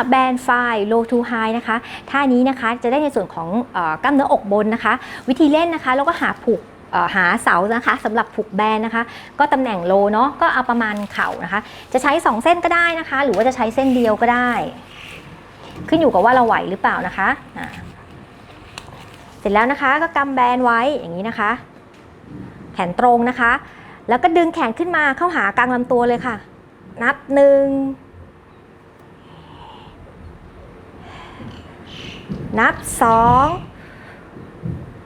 5 low to high นะคะท่านี้นะคะจะได้ในส่วนของอกล้ามเนื้ออกบนนะคะ วิธีเล่นนะคะแล้วก็หาผูกหาเสานะคะสำหรับผูกแบนนะคะ ก็ตำแหน่งโลเนาะก็เอาประมาณเข่านะคะ จะใช้ 2 เส้นก็ได้นะคะ หรือว่าจะใช้เส้นเดียวก็ได้ ขึ้นอยู่กับว่าเราไหวหรือเปล่านะคะเสร็จแล้วนะคะก็กำแบนไว้อย่างนี้นะคะ แขนตรงนะคะ แล้วก็ดึงแขนขึ้นมาเข้าหากลางลำตัวเลยค่ะ นับหนึ่ง นับสอง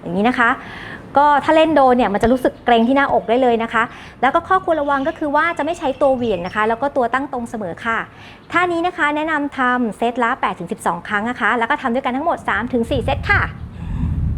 อย่างนี้นะคะ ก็ถ้าเล่นโดนเนี่ยมันจะรู้สึกเกรงที่หน้าอกได้เลยนะคะ แล้วก็ข้อควรระวังก็คือว่าจะไม่ใช้ตัวเหวี่ยงนะคะ แล้วก็ตัวตั้งตรงเสมอค่ะท่านี้นะคะแนะนำทำเซตละ 8-12 ครั้งนะคะ แล้วก็ทำด้วยกันทั้งหมด 3-4 เซตค่ะ